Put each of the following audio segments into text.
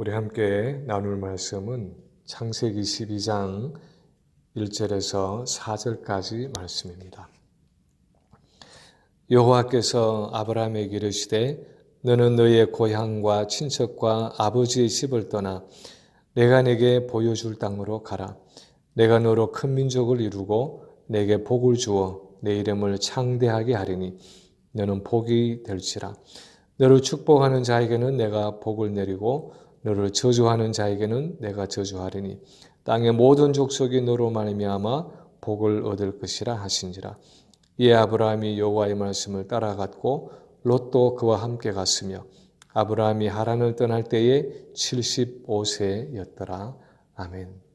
우리 함께 나눌 말씀은 창세기 12장 1절에서 4절까지 말씀입니다. 여호와께서 아브라함에게 이르시되 너는 너의 고향과 친척과 아버지의 집을 떠나 내가 내게 보여줄 땅으로 가라. 내가 너로 큰 민족을 이루고 내게 복을 주어 내 이름을 창대하게 하리니 너는 복이 될지라. 너를 축복하는 자에게는 내가 복을 내리고 너를 저주하는 자에게는 내가 저주하리니 땅의 모든 족속이 너로 말미암아 복을 얻을 것이라 하신지라. 이에 아브라함이 여호와의 말씀을 따라갔고 롯도 그와 함께 갔으며 아브라함이 하란을 떠날 때에 75세였더라. 아멘.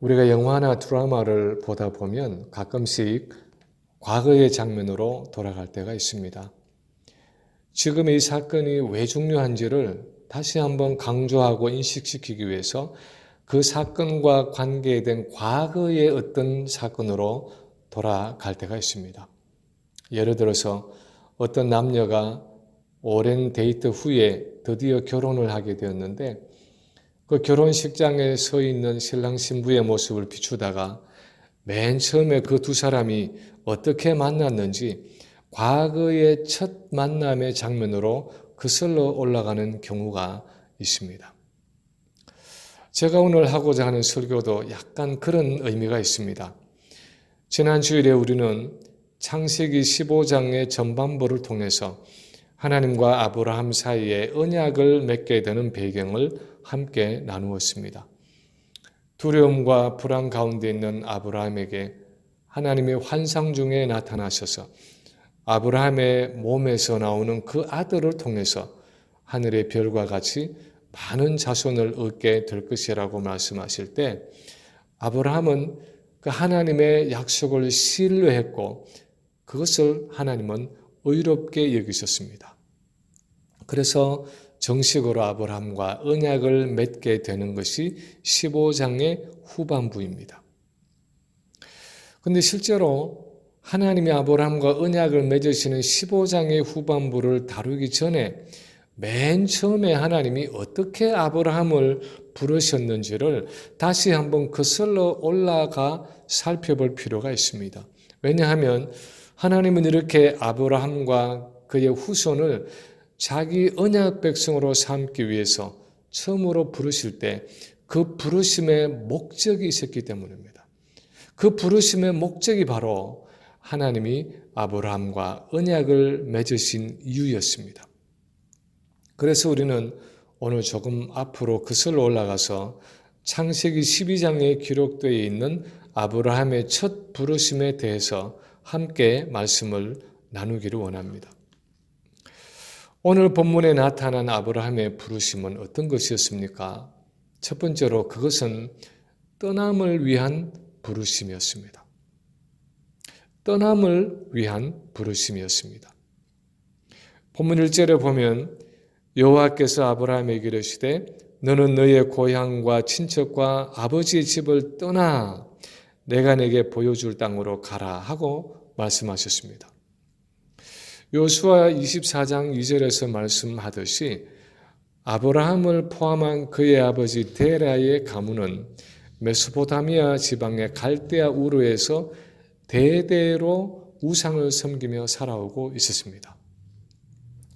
우리가 영화나 드라마를 보다 보면 가끔씩 과거의 장면으로 돌아갈 때가 있습니다. 지금 이 사건이 왜 중요한지를 다시 한번 강조하고 인식시키기 위해서 그 사건과 관계된 과거의 어떤 사건으로 돌아갈 때가 있습니다. 예를 들어서 어떤 남녀가 오랜 데이트 후에 드디어 결혼을 하게 되었는데 그 결혼식장에 서 있는 신랑 신부의 모습을 비추다가 맨 처음에 그 두 사람이 어떻게 만났는지 과거의 첫 만남의 장면으로 거슬러 올라가는 경우가 있습니다. 제가 오늘 하고자 하는 설교도 약간 그런 의미가 있습니다. 지난 주일에 우리는 창세기 15장의 전반부를 통해서 하나님과 아브라함 사이에 언약을 맺게 되는 배경을 함께 나누었습니다. 두려움과 불안 가운데 있는 아브라함에게 하나님의 환상 중에 나타나셔서 아브라함의 몸에서 나오는 그 아들을 통해서 하늘의 별과 같이 많은 자손을 얻게 될 것이라고 말씀하실 때 아브라함은 그 하나님의 약속을 신뢰했고 그것을 하나님은 의롭게 여기셨습니다. 그래서 정식으로 아브라함과 언약을 맺게 되는 것이 15장의 후반부입니다. 근데 실제로 하나님이 아브라함과 언약을 맺으시는 15장의 후반부를 다루기 전에 맨 처음에 하나님이 어떻게 아브라함을 부르셨는지를 다시 한번 거슬러 올라가 살펴볼 필요가 있습니다. 왜냐하면 하나님은 이렇게 아브라함과 그의 후손을 자기 언약 백성으로 삼기 위해서 처음으로 부르실 때 그 부르심의 목적이 있었기 때문입니다. 그 부르심의 목적이 바로 하나님이 아브라함과 언약을 맺으신 이유였습니다. 그래서 우리는 오늘 조금 앞으로 그슬로 올라가서 창세기 12장에 기록되어 있는 아브라함의 첫 부르심에 대해서 함께 말씀을 나누기를 원합니다. 오늘 본문에 나타난 아브라함의 부르심은 어떤 것이었습니까? 첫 번째로 그것은 떠남을 위한 부르심이었습니다. 떠남을 위한 부르심이었습니다. 본문 1절에 보면 여호와께서 아브라함에게 이르시되 너는 너의 고향과 친척과 아버지의 집을 떠나 내가 내게 보여줄 땅으로 가라 하고 말씀하셨습니다. 요수아 24장 2절에서 말씀하듯이 아브라함을 포함한 그의 아버지 데라의 가문은 메소포타미아 지방의 갈대아 우르에서 대대로 우상을 섬기며 살아오고 있었습니다.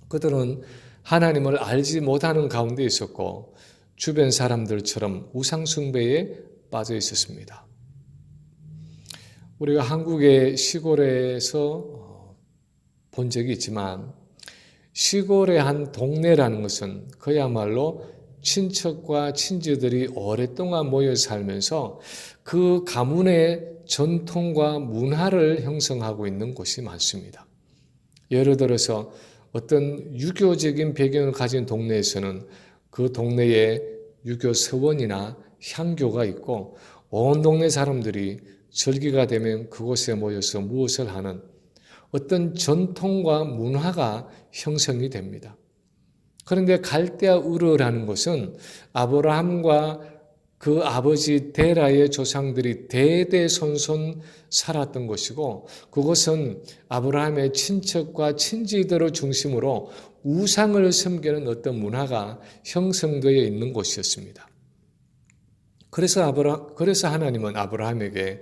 그들은 하나님을 알지 못하는 가운데 있었고 주변 사람들처럼 우상 숭배에 빠져 있었습니다. 우리가 한국의 시골에서 본 적이 있지만 시골의 한 동네라는 것은 그야말로 친척과 친지들이 오랫동안 모여 살면서 그 가문의 전통과 문화를 형성하고 있는 곳이 많습니다. 예를 들어서 어떤 유교적인 배경을 가진 동네에서는 그 동네에 유교 서원이나 향교가 있고 온 동네 사람들이 절기가 되면 그곳에 모여서 무엇을 하는 어떤 전통과 문화가 형성이 됩니다. 그런데 갈대아 우르라는 것은 아브라함과 그 아버지 데라의 조상들이 대대손손 살았던 것이고 그것은 아브라함의 친척과 친지들을 중심으로 우상을 섬기는 어떤 문화가 형성되어 있는 곳이었습니다. 그래서 아브라 그래서 하나님은 아브라함에게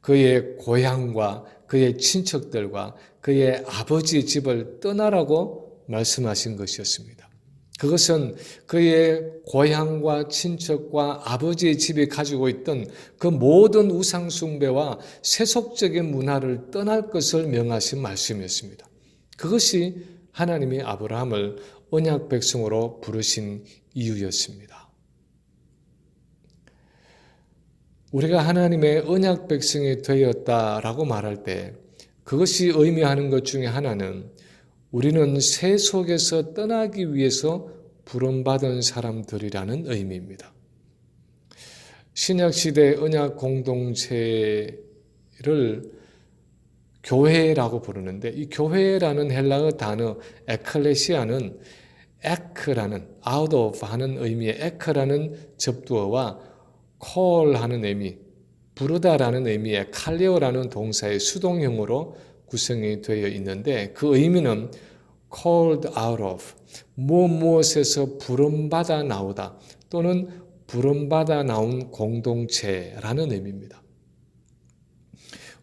그의 고향과 그의 친척들과 그의 아버지 집을 떠나라고 말씀하신 것이었습니다. 그것은 그의 고향과 친척과 아버지의 집이 가지고 있던 그 모든 우상숭배와 세속적인 문화를 떠날 것을 명하신 말씀이었습니다. 그것이 하나님이 아브라함을 언약 백성으로 부르신 이유였습니다. 우리가 하나님의 언약 백성이 되었다라고 말할 때 그것이 의미하는 것 중에 하나는 우리는 새 속에서 떠나기 위해서 부름받은 사람들이라는 의미입니다. 신약시대 언약 공동체를 교회라고 부르는데 이 교회라는 헬라어 단어 에클레시아는 에크라는 out of 하는 의미의 에크라는 접두어와 call 하는 의미, 부르다라는 의미의 칼레오라는 동사의 수동형으로 구성이 되어 있는데 그 의미는 called out of 무엇 무엇에서 부름받아 나오다 또는 부름받아 나온 공동체라는 의미입니다.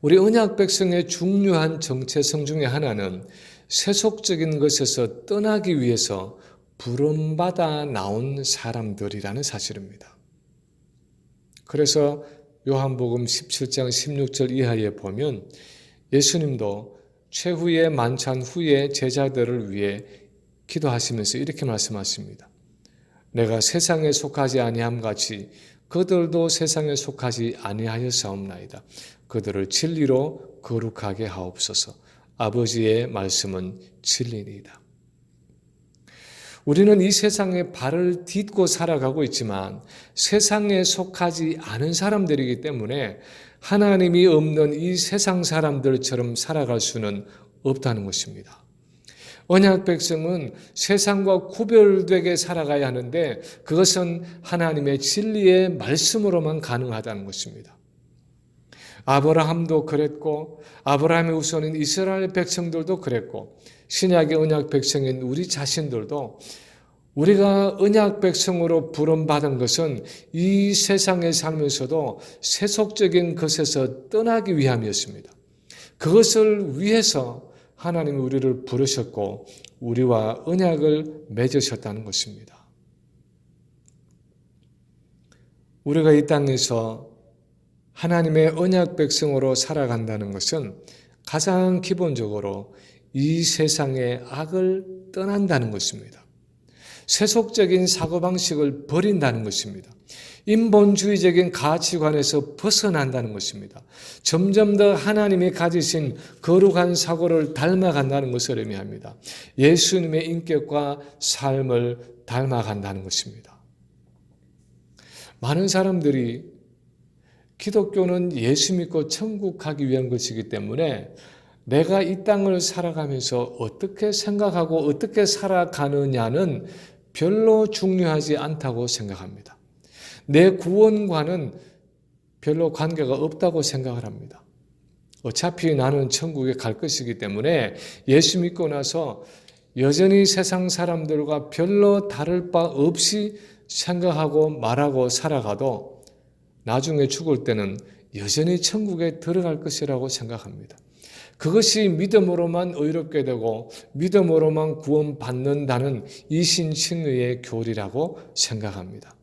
우리 언약 백성의 중요한 정체성 중에 하나는 세속적인 것에서 떠나기 위해서 부름받아 나온 사람들이라는 사실입니다. 그래서 요한복음 17장 16절 이하에 보면 예수님도 최후의 만찬 후에 제자들을 위해 기도하시면서 이렇게 말씀하십니다. 내가 세상에 속하지 아니함 같이 그들도 세상에 속하지 아니하였사옵나이다. 그들을 진리로 거룩하게 하옵소서. 아버지의 말씀은 진리니이다. 우리는 이 세상에 발을 딛고 살아가고 있지만 세상에 속하지 않은 사람들이기 때문에 하나님이 없는 이 세상 사람들처럼 살아갈 수는 없다는 것입니다. 언약 백성은 세상과 구별되게 살아가야 하는데 그것은 하나님의 진리의 말씀으로만 가능하다는 것입니다. 아브라함도 그랬고 아브라함의 우선인 이스라엘 백성들도 그랬고 신약의 언약 백성인 우리 자신들도 우리가 언약 백성으로 부름받은 것은 이 세상에 살면서도 세속적인 것에서 떠나기 위함이었습니다. 그것을 위해서 하나님이 우리를 부르셨고 우리와 언약을 맺으셨다는 것입니다. 우리가 이 땅에서 하나님의 언약 백성으로 살아간다는 것은 가장 기본적으로 이 세상의 악을 떠난다는 것입니다. 세속적인 사고방식을 버린다는 것입니다. 인본주의적인 가치관에서 벗어난다는 것입니다. 점점 더 하나님이 가지신 거룩한 사고를 닮아간다는 것을 의미합니다. 예수님의 인격과 삶을 닮아간다는 것입니다. 많은 사람들이 기독교는 예수 믿고 천국 가기 위한 것이기 때문에 내가 이 땅을 살아가면서 어떻게 생각하고 어떻게 살아가느냐는 별로 중요하지 않다고 생각합니다. 내 구원과는 별로 관계가 없다고 생각을 합니다. 어차피 나는 천국에 갈 것이기 때문에 예수 믿고 나서 여전히 세상 사람들과 별로 다를 바 없이 생각하고 말하고 살아가도 나중에 죽을 때는 여전히 천국에 들어갈 것이라고 생각합니다. 그것이 믿음으로만 의롭게 되고 믿음으로만 구원받는다는 이신칭의의 교리라고 생각합니다.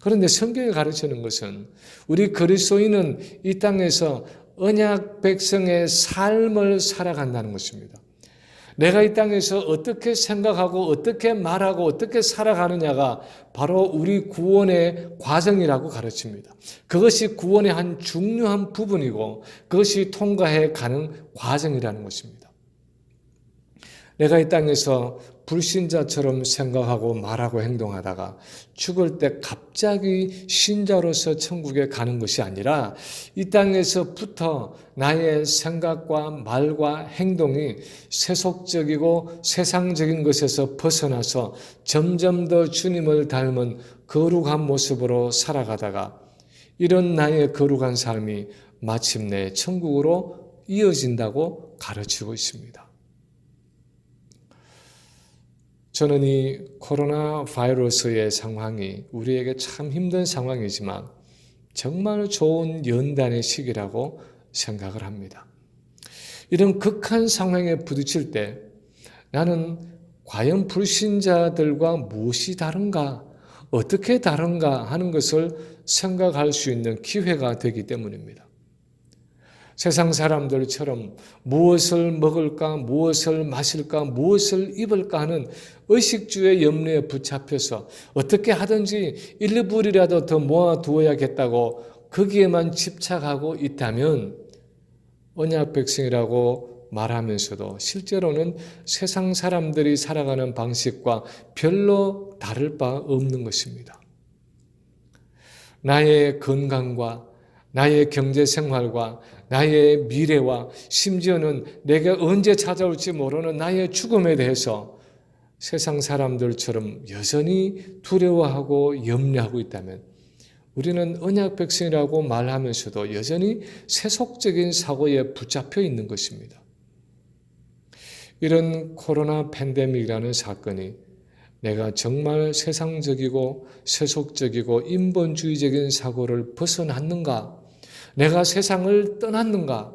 그런데 성경이 가르치는 것은 우리 그리스도인은 이 땅에서 언약 백성의 삶을 살아간다는 것입니다. 내가 이 땅에서 어떻게 생각하고 어떻게 말하고 어떻게 살아가느냐가 바로 우리 구원의 과정이라고 가르칩니다. 그것이 구원의 한 중요한 부분이고 그것이 통과해 가는 과정이라는 것입니다. 내가 이 땅에서 불신자처럼 생각하고 말하고 행동하다가 죽을 때 갑자기 신자로서 천국에 가는 것이 아니라 이 땅에서부터 나의 생각과 말과 행동이 세속적이고 세상적인 것에서 벗어나서 점점 더 주님을 닮은 거룩한 모습으로 살아가다가 이런 나의 거룩한 삶이 마침내 천국으로 이어진다고 가르치고 있습니다. 저는 이 코로나 바이러스의 상황이 우리에게 참 힘든 상황이지만 정말 좋은 연단의 시기라고 생각을 합니다. 이런 극한 상황에 부딪힐 때 나는 과연 불신자들과 무엇이 다른가, 어떻게 다른가 하는 것을 생각할 수 있는 기회가 되기 때문입니다. 세상 사람들처럼 무엇을 먹을까, 무엇을 마실까, 무엇을 입을까 하는 의식주의 염려에 붙잡혀서 어떻게 하든지 일부이라도 더 모아두어야겠다고 거기에만 집착하고 있다면 언약 백성이라고 말하면서도 실제로는 세상 사람들이 살아가는 방식과 별로 다를 바 없는 것입니다. 나의 건강과 나의 경제 생활과 나의 미래와 심지어는 내가 언제 찾아올지 모르는 나의 죽음에 대해서 세상 사람들처럼 여전히 두려워하고 염려하고 있다면 우리는 언약 백성이라고 말하면서도 여전히 세속적인 사고에 붙잡혀 있는 것입니다. 이런 코로나 팬데믹이라는 사건이 내가 정말 세상적이고 세속적이고 인본주의적인 사고를 벗어났는가? 내가 세상을 떠났는가?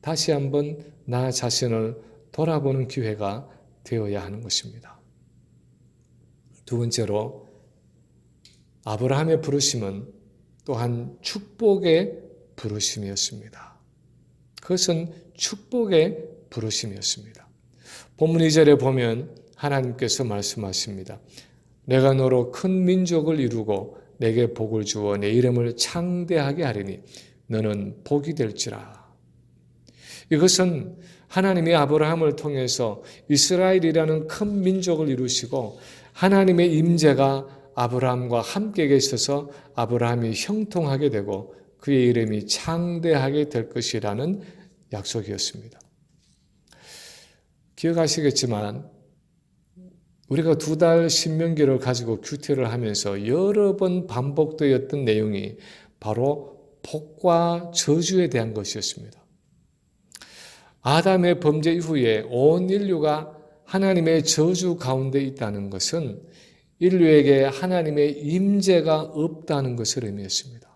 다시 한번 나 자신을 돌아보는 기회가 되어야 하는 것입니다. 두 번째로 아브라함의 부르심은 또한 축복의 부르심이었습니다. 그것은 축복의 부르심이었습니다. 본문 2절에 보면 하나님께서 말씀하십니다. 내가 너로 큰 민족을 이루고 내게 복을 주어 내 이름을 창대하게 하리니 너는 복이 될지라. 이것은 하나님이 아브라함을 통해서 이스라엘이라는 큰 민족을 이루시고 하나님의 임재가 아브라함과 함께 계셔서 아브라함이 형통하게 되고 그의 이름이 창대하게 될 것이라는 약속이었습니다. 기억하시겠지만 우리가 두 달 신명기를 가지고 큐티를 하면서 여러 번 반복되었던 내용이 바로 복과 저주에 대한 것이었습니다. 아담의 범죄 이후에 온 인류가 하나님의 저주 가운데 있다는 것은 인류에게 하나님의 임재가 없다는 것을 의미했습니다.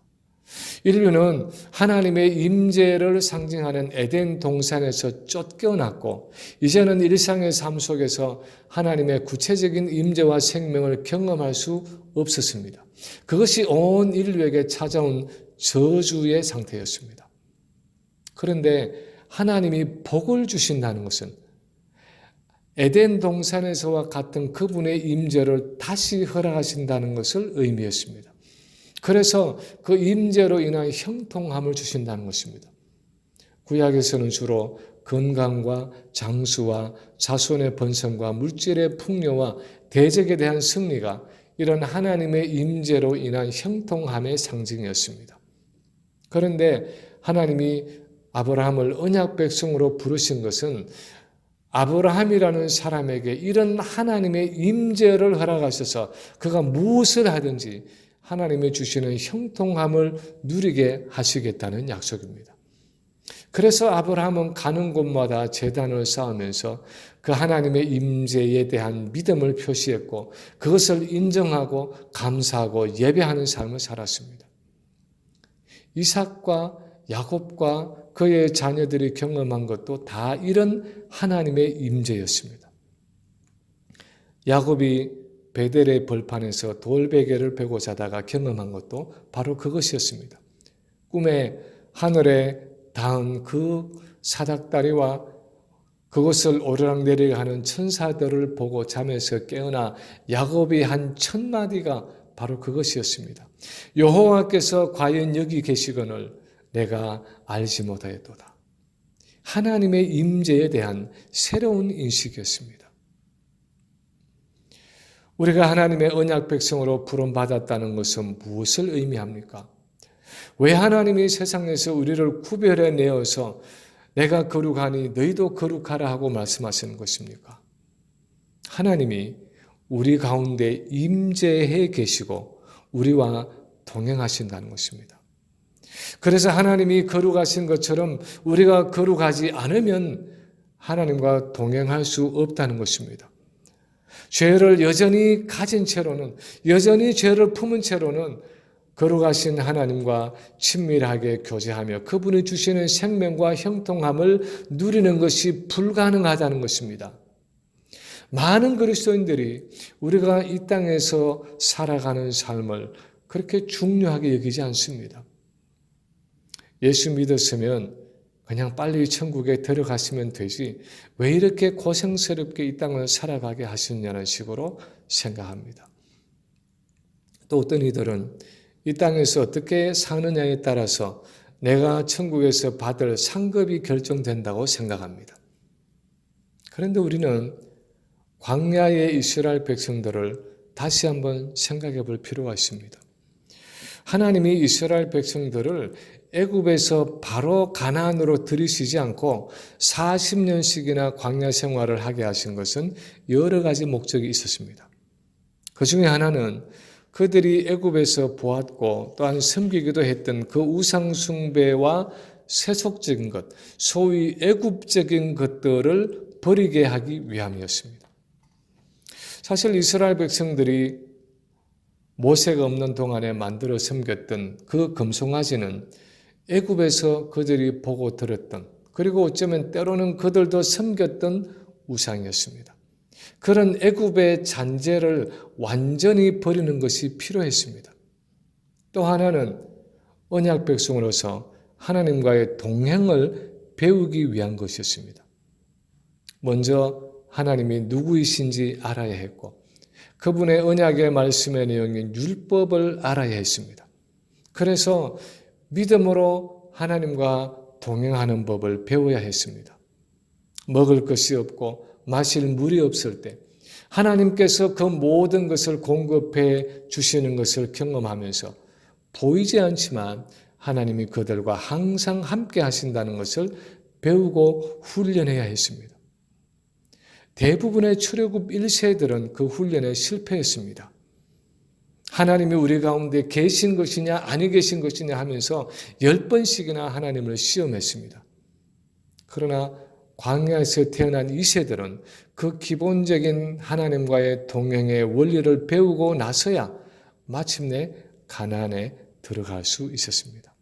인류는 하나님의 임재를 상징하는 에덴 동산에서 쫓겨났고 이제는 일상의 삶 속에서 하나님의 구체적인 임재와 생명을 경험할 수 없었습니다. 그것이 온 인류에게 찾아온 저주의 상태였습니다. 그런데 하나님이 복을 주신다는 것은 에덴 동산에서와 같은 그분의 임재를 다시 허락하신다는 것을 의미했습니다. 그래서 그 임재로 인한 형통함을 주신다는 것입니다. 구약에서는 주로 건강과 장수와 자손의 번성과 물질의 풍요와 대적에 대한 승리가 이런 하나님의 임재로 인한 형통함의 상징이었습니다. 그런데 하나님이 아브라함을 언약 백성으로 부르신 것은 아브라함이라는 사람에게 이런 하나님의 임재를 허락하셔서 그가 무엇을 하든지 하나님의 주시는 형통함을 누리게 하시겠다는 약속입니다. 그래서 아브라함은 가는 곳마다 재단을 쌓으면서 그 하나님의 임재에 대한 믿음을 표시했고 그것을 인정하고 감사하고 예배하는 삶을 살았습니다. 이삭과 야곱과 그의 자녀들이 경험한 것도 다 이런 하나님의 임재였습니다. 야곱이 베델의 벌판에서 돌베개를 베고 자다가 경험한 것도 바로 그것이었습니다. 꿈에 하늘에 닿은 그 사닥다리와 그것을 오르락내리락 하는 천사들을 보고 잠에서 깨어나 야곱이 한 천마디가 바로 그것이었습니다. 여호와께서 과연 여기 계시거늘 내가 알지 못하였도다. 하나님의 임재에 대한 새로운 인식이었습니다. 우리가 하나님의 언약 백성으로 부름 받았다는 것은 무엇을 의미합니까? 왜 하나님이 세상에서 우리를 구별해 내어서 내가 거룩하니 너희도 거룩하라 하고 말씀하시는 것입니까? 하나님이 우리 가운데 임재해 계시고 우리와 동행하신다는 것입니다. 그래서 하나님이 거룩하신 것처럼 우리가 거룩하지 않으면 하나님과 동행할 수 없다는 것입니다. 죄를 여전히 가진 채로는, 여전히 죄를 품은 채로는 거룩하신 하나님과 친밀하게 교제하며 그분이 주시는 생명과 형통함을 누리는 것이 불가능하다는 것입니다. 많은 그리스도인들이 우리가 이 땅에서 살아가는 삶을 그렇게 중요하게 여기지 않습니다. 예수 믿었으면 그냥 빨리 천국에 들어갔으면 되지 왜 이렇게 고생스럽게 이 땅을 살아가게 하셨냐는 식으로 생각합니다. 또 어떤 이들은 이 땅에서 어떻게 사느냐에 따라서 내가 천국에서 받을 상급이 결정된다고 생각합니다. 그런데 우리는 광야의 이스라엘 백성들을 다시 한번 생각해 볼 필요가 있습니다. 하나님이 이스라엘 백성들을 애굽에서 바로 가나안으로 들이시지 않고 40년씩이나 광야 생활을 하게 하신 것은 여러 가지 목적이 있었습니다. 그 중에 하나는 그들이 애굽에서 보았고 또한 섬기기도 했던 그 우상 숭배와 세속적인 것, 소위 애굽적인 것들을 버리게 하기 위함이었습니다. 사실 이스라엘 백성들이 모세가 없는 동안에 만들어 섬겼던 그 금송아지는 애굽에서 그들이 보고 들었던 그리고 어쩌면 때로는 그들도 섬겼던 우상이었습니다. 그런 애굽의 잔재를 완전히 버리는 것이 필요했습니다. 또 하나는 언약 백성으로서 하나님과의 동행을 배우기 위한 것이었습니다. 먼저 하나님이 누구이신지 알아야 했고 그분의 언약의 말씀의 내용인 율법을 알아야 했습니다. 그래서 믿음으로 하나님과 동행하는 법을 배워야 했습니다. 먹을 것이 없고 마실 물이 없을 때 하나님께서 그 모든 것을 공급해 주시는 것을 경험하면서 보이지 않지만 하나님이 그들과 항상 함께 하신다는 것을 배우고 훈련해야 했습니다. 대부분의 출애굽 1세들은 그 훈련에 실패했습니다. 하나님이 우리 가운데 계신 것이냐 아니 계신 것이냐 하면서 열 번씩이나 하나님을 시험했습니다. 그러나 광야에서 태어난 이 세들은 그 기본적인 하나님과의 동행의 원리를 배우고 나서야 마침내 가나안에 들어갈 수 있었습니다.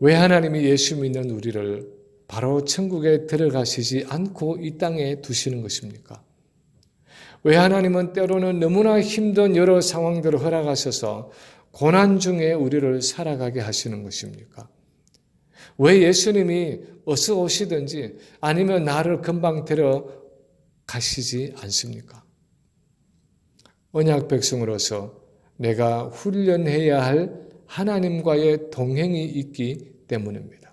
왜 하나님이 예수 믿는 우리를 바로 천국에 들어가시지 않고 이 땅에 두시는 것입니까? 왜 하나님은 때로는 너무나 힘든 여러 상황들을 허락하셔서 고난 중에 우리를 살아가게 하시는 것입니까? 왜 예수님이 어서 오시든지 아니면 나를 금방 데려 가시지 않습니까? 언약 백성으로서 내가 훈련해야 할 하나님과의 동행이 있기 때문입니다.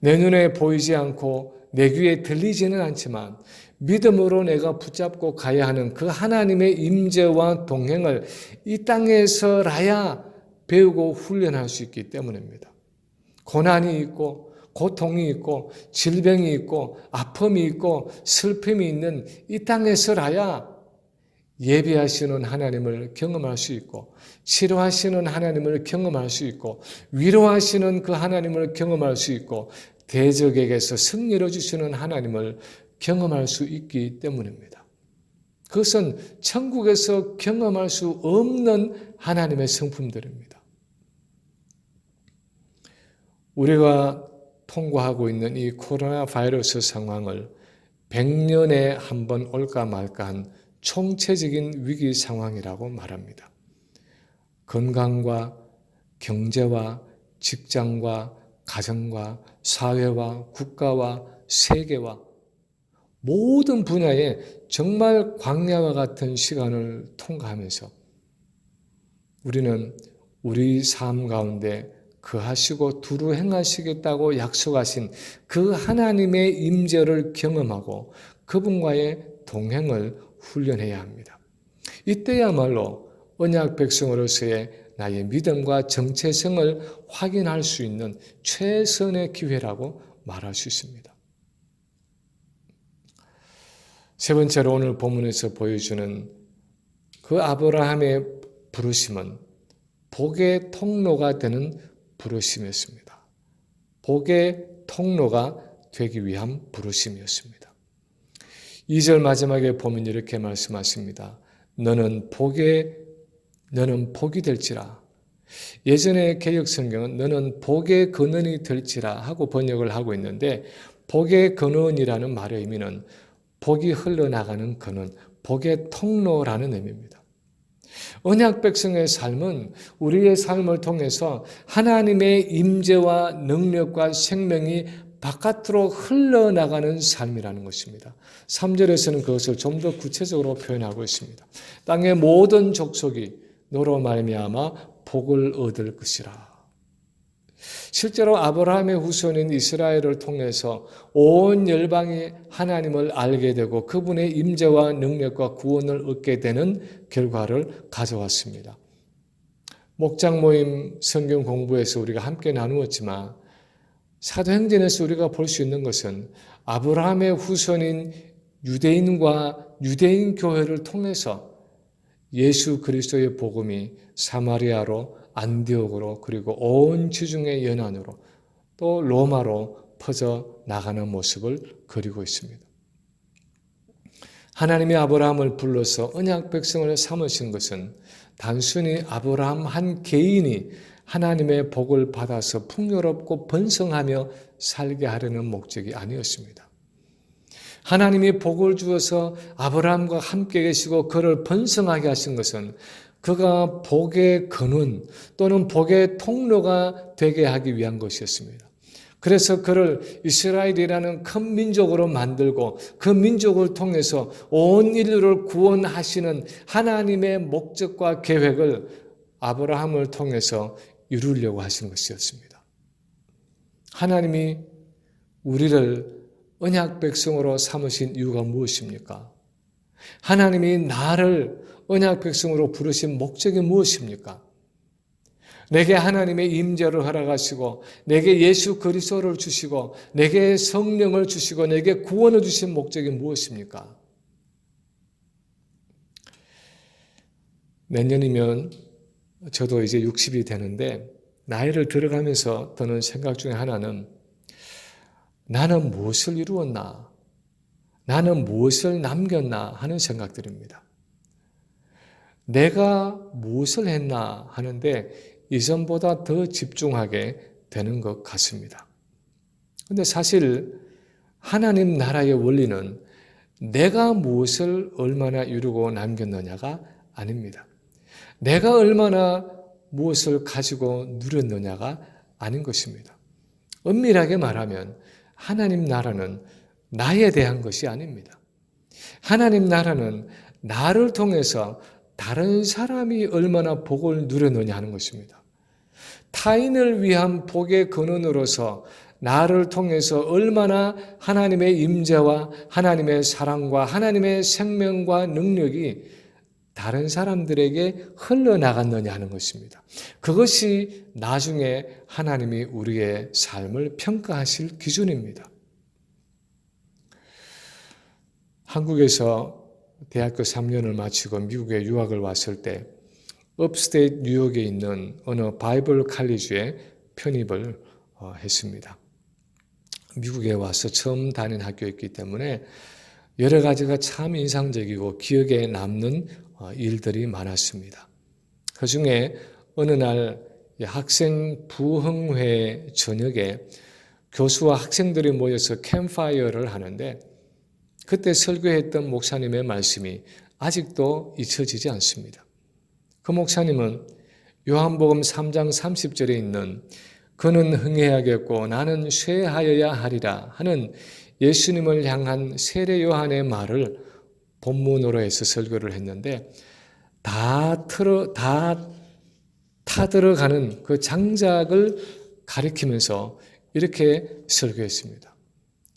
내 눈에 보이지 않고 내 귀에 들리지는 않지만 믿음으로 내가 붙잡고 가야 하는 그 하나님의 임재와 동행을 이 땅에서라야 배우고 훈련할 수 있기 때문입니다. 고난이 있고 고통이 있고 질병이 있고 아픔이 있고 슬픔이 있는 이 땅에서라야 예배하시는 하나님을 경험할 수 있고 치료하시는 하나님을 경험할 수 있고 위로하시는 그 하나님을 경험할 수 있고 대적에게서 승리를 주시는 하나님을 경험할 수 있기 때문입니다. 그것은 천국에서 경험할 수 없는 하나님의 성품들입니다. 우리가 통과하고 있는 이 코로나 바이러스 상황을 100년에 한 번 올까 말까 한 총체적인 위기 상황이라고 말합니다. 건강과 경제와 직장과 가정과 사회와 국가와 세계와 모든 분야에 정말 광야와 같은 시간을 통과하면서 우리는 우리 삶 가운데 그하시고 두루 행하시겠다고 약속하신 그 하나님의 임재를 경험하고 그분과의 동행을 훈련해야 합니다. 이때야말로 언약 백성으로서의 나의 믿음과 정체성을 확인할 수 있는 최선의 기회라고 말할 수 있습니다. 세 번째로 오늘 본문에서 보여주는 그 아브라함의 부르심은 복의 통로가 되는 부르심이었습니다. 복의 통로가 되기 위한 부르심이었습니다. 2절 마지막에 보면 이렇게 말씀하십니다. 너는 복의 너는 복이 될지라. 예전에 개혁 성경은 너는 복의 근원이 될지라 하고 번역을 하고 있는데 복의 근원이라는 말의 의미는 복이 흘러나가는 근원, 복의 통로라는 의미입니다. 언약 백성의 삶은 우리의 삶을 통해서 하나님의 임재와 능력과 생명이 바깥으로 흘러나가는 삶이라는 것입니다. 3절에서는 그것을 좀 더 구체적으로 표현하고 있습니다. 땅의 모든 족속이 너로 말미암아 복을 얻을 것이라. 실제로 아브라함의 후손인 이스라엘을 통해서 온 열방이 하나님을 알게 되고 그분의 임재와 능력과 구원을 얻게 되는 결과를 가져왔습니다. 목장 모임 성경 공부에서 우리가 함께 나누었지만 사도행전에서 우리가 볼 수 있는 것은 아브라함의 후손인 유대인과 유대인 교회를 통해서 예수 그리스도의 복음이 사마리아로 안디옥으로 그리고 온 지중해 연안으로 또 로마로 퍼져 나가는 모습을 그리고 있습니다. 하나님이 아브라함을 불러서 언약 백성을 삼으신 것은 단순히 아브라함 한 개인이 하나님의 복을 받아서 풍요롭고 번성하며 살게 하려는 목적이 아니었습니다. 하나님이 복을 주어서 아브라함과 함께 계시고 그를 번성하게 하신 것은 그가 복의 근원 또는 복의 통로가 되게 하기 위한 것이었습니다. 그래서 그를 이스라엘이라는 큰 민족으로 만들고 그 민족을 통해서 온 인류를 구원하시는 하나님의 목적과 계획을 아브라함을 통해서 이루려고 하신 것이었습니다. 하나님이 우리를 언약 백성으로 삼으신 이유가 무엇입니까? 하나님이 나를 언약 백성으로 부르신 목적이 무엇입니까? 내게 하나님의 임재를 허락하시고 내게 예수 그리스도를 주시고 내게 성령을 주시고 내게 구원을 주신 목적이 무엇입니까? 내년이면 저도 이제 60이 되는데 나이를 들어가면서 드는 생각 중에 하나는 나는 무엇을 이루었나? 나는 무엇을 남겼나? 하는 생각들입니다. 내가 무엇을 했나 하는데 이전보다 더 집중하게 되는 것 같습니다. 근데 사실 하나님 나라의 원리는 내가 무엇을 얼마나 이루고 남겼느냐가 아닙니다. 내가 얼마나 무엇을 가지고 누렸느냐가 아닌 것입니다. 엄밀하게 말하면 하나님 나라는 나에 대한 것이 아닙니다. 하나님 나라는 나를 통해서 다른 사람이 얼마나 복을 누렸느냐 하는 것입니다. 타인을 위한 복의 근원으로서 나를 통해서 얼마나 하나님의 임재와 하나님의 사랑과 하나님의 생명과 능력이 다른 사람들에게 흘러나갔느냐 하는 것입니다. 그것이 나중에 하나님이 우리의 삶을 평가하실 기준입니다. 한국에서 대학교 3년을 마치고 미국에 유학을 왔을 때 업스테이트 뉴욕에 있는 어느 바이블 칼리지에 편입을 어, 했습니다. 미국에 와서 처음 다닌 학교였기 때문에 여러 가지가 참 인상적이고 기억에 남는 어, 일들이 많았습니다. 그 중에 어느 날 학생 부흥회 저녁에 교수와 학생들이 모여서 캠파이어를 하는데 그때 설교했던 목사님의 말씀이 아직도 잊혀지지 않습니다. 그 목사님은 요한복음 3장 30절에 있는 그는 흥해야겠고 나는 쇠하여야 하리라 하는 예수님을 향한 세례 요한의 말을 본문으로 해서 설교를 했는데 다 틀어 다 타들어가는 그 장작을 가리키면서 이렇게 설교했습니다.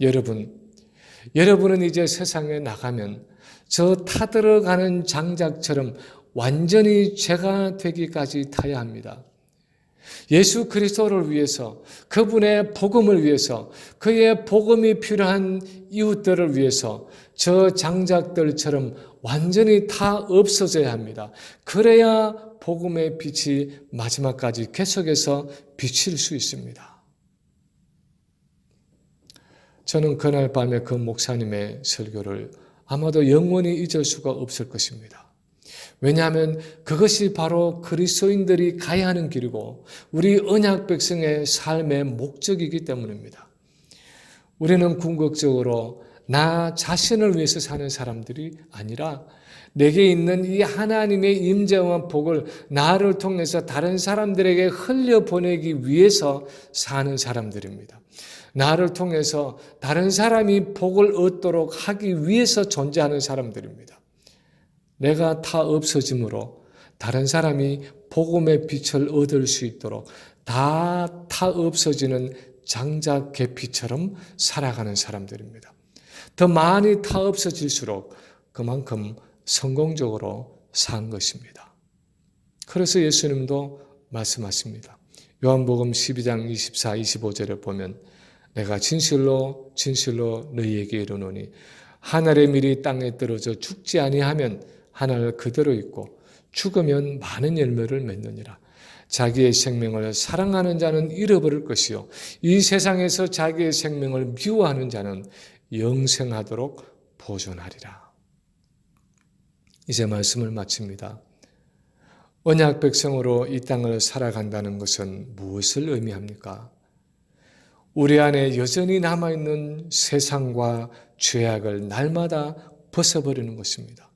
여러분 여러분은 이제 세상에 나가면 저 타들어가는 장작처럼 완전히 죄가 되기까지 타야 합니다. 예수 그리스도를 위해서 그분의 복음을 위해서 그의 복음이 필요한 이웃들을 위해서 저 장작들처럼 완전히 다 없어져야 합니다. 그래야 복음의 빛이 마지막까지 계속해서 비칠 수 있습니다. 저는 그날 밤에 그 목사님의 설교를 아마도 영원히 잊을 수가 없을 것입니다. 왜냐하면 그것이 바로 그리스도인들이 가야 하는 길이고 우리 언약 백성의 삶의 목적이기 때문입니다. 우리는 궁극적으로 나 자신을 위해서 사는 사람들이 아니라 내게 있는 이 하나님의 임재와 복을 나를 통해서 다른 사람들에게 흘려 보내기 위해서 사는 사람들입니다. 나를 통해서 다른 사람이 복을 얻도록 하기 위해서 존재하는 사람들입니다. 내가 다 없어짐으로 다른 사람이 복음의 빛을 얻을 수 있도록 다 타 없어지는 장작 계피처럼 살아가는 사람들입니다. 더 많이 타 없어질수록 그만큼 성공적으로 산 것입니다. 그래서 예수님도 말씀하십니다. 요한복음 12장 24, 25절을 보면 내가 진실로 진실로 너희에게 이르노니 하늘의 밀이 땅에 떨어져 죽지 아니하면 하늘 그대로 있고 죽으면 많은 열매를 맺느니라. 자기의 생명을 사랑하는 자는 잃어버릴 것이요 이 세상에서 자기의 생명을 미워하는 자는 영생하도록 보존하리라. 이제 말씀을 마칩니다. 언약 백성으로 이 땅을 살아간다는 것은 무엇을 의미합니까? 우리 안에 여전히 남아있는 세상과 죄악을 날마다 벗어버리는 것입니다.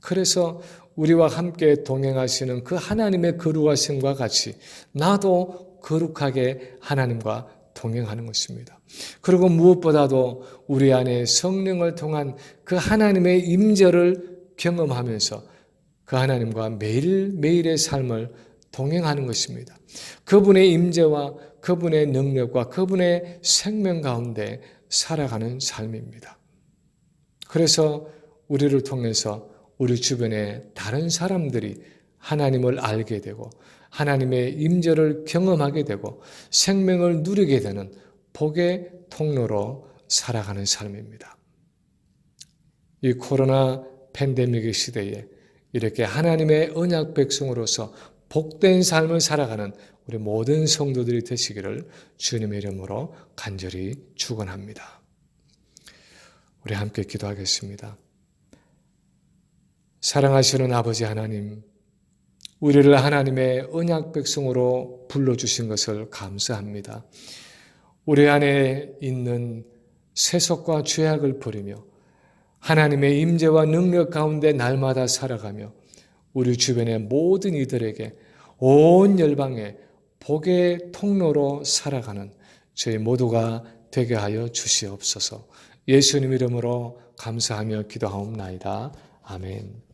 그래서 우리와 함께 동행하시는 그 하나님의 거룩하심과 같이 나도 거룩하게 하나님과 동행하는 것입니다. 그리고 무엇보다도 우리 안에 성령을 통한 그 하나님의 임재를 경험하면서 그 하나님과 매일매일의 삶을 동행하는 것입니다. 그분의 임재와 그분의 능력과 그분의 생명 가운데 살아가는 삶입니다. 그래서 우리를 통해서 우리 주변의 다른 사람들이 하나님을 알게 되고 하나님의 임재를 경험하게 되고 생명을 누리게 되는 복의 통로로 살아가는 삶입니다. 이 코로나 팬데믹의 시대에 이렇게 하나님의 언약 백성으로서 복된 삶을 살아가는 우리 모든 성도들이 되시기를 주님의 이름으로 간절히 축원합니다. 우리 함께 기도하겠습니다. 사랑하시는 아버지 하나님, 우리를 하나님의 언약 백성으로 불러 주신 것을 감사합니다. 우리 안에 있는 세속과 죄악을 버리며 하나님의 임재와 능력 가운데 날마다 살아가며 우리 주변의 모든 이들에게 온 열방에 복의 통로로 살아가는 저희 모두가 되게 하여 주시옵소서. 예수님 이름으로 감사하며 기도하옵나이다. 아멘.